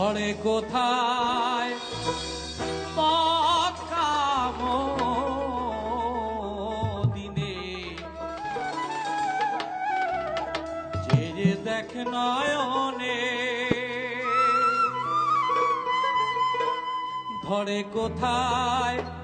ঝড়ে কোথায়? পথ দিনে যে যে দেখ নয়নে ঝড়ে কোথায়?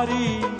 Hari.